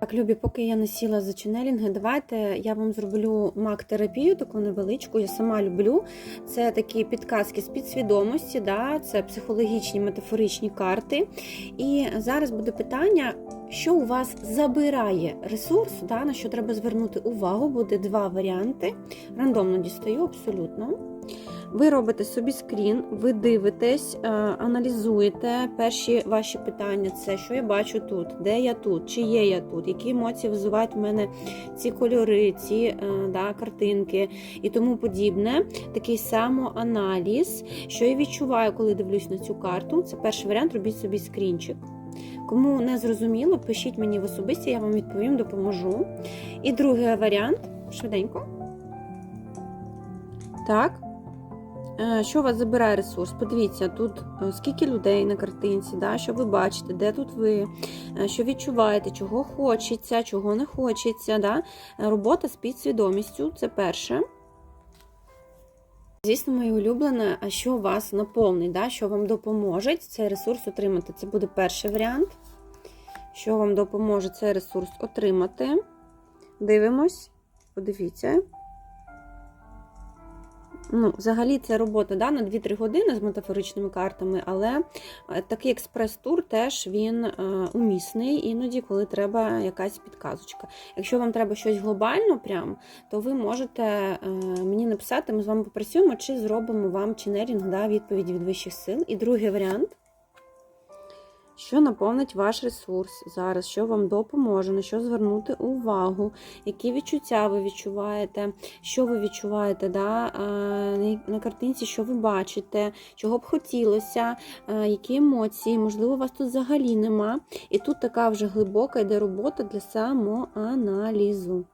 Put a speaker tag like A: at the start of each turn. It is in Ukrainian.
A: Так, Любі, поки я не сіла за ченелінги, давайте я вам зроблю мак-терапію, таку невеличку. Я сама люблю. Це такі підказки з підсвідомості, да? це психологічні метафоричні карти. І зараз буде питання, що у вас забирає ресурс, да? на що треба звернути увагу. Буде два варіанти. Рандомно дістаю абсолютно. Ви робите собі скрін, ви дивитесь, е, аналізуєте. Перші ваші питання це що я бачу тут, де я тут, чи є я тут, які емоції визивають в мене ці кольори, ці е, да, картинки і тому подібне. Такий самоаналіз, що я відчуваю, коли дивлюсь на цю карту. Це перший варіант, робіть собі скрінчик. Кому не зрозуміло, пишіть мені в особисті, я вам відповім, допоможу. І другий варіант швиденько. Так. Е, Що у вас забирає ресурс? Подивіться, тут е, скільки людей на картинці, да? що ви бачите, де тут ви, е, що відчуваєте, чого хочеться, чого не хочеться. Да? Робота з підсвідомістю це перше. Звісно, моє улюблене, а що вас наповнить, да? що вам допоможе цей ресурс отримати. Це буде перший варіант. Що вам допоможе цей ресурс отримати? Дивимось, подивіться. Ну, взагалі, це робота да, на 2-3 години з метафоричними картами, але е, такий експрес-тур теж він е, умісний, іноді, коли треба якась підказочка. Якщо вам треба щось глобально, прям, то ви можете е, мені написати, ми з вами попрацюємо, чи зробимо вам ченерінг да, відповіді від вищих сил. І другий варіант. Що наповнить ваш ресурс зараз, що вам допоможе, на що звернути увагу, які відчуття ви відчуваєте, що ви відчуваєте да, на- картинці, що ви бачите, чого б хотілося, які емоції, можливо, вас тут взагалі нема. І тут така вже глибока йде робота для самоаналізу.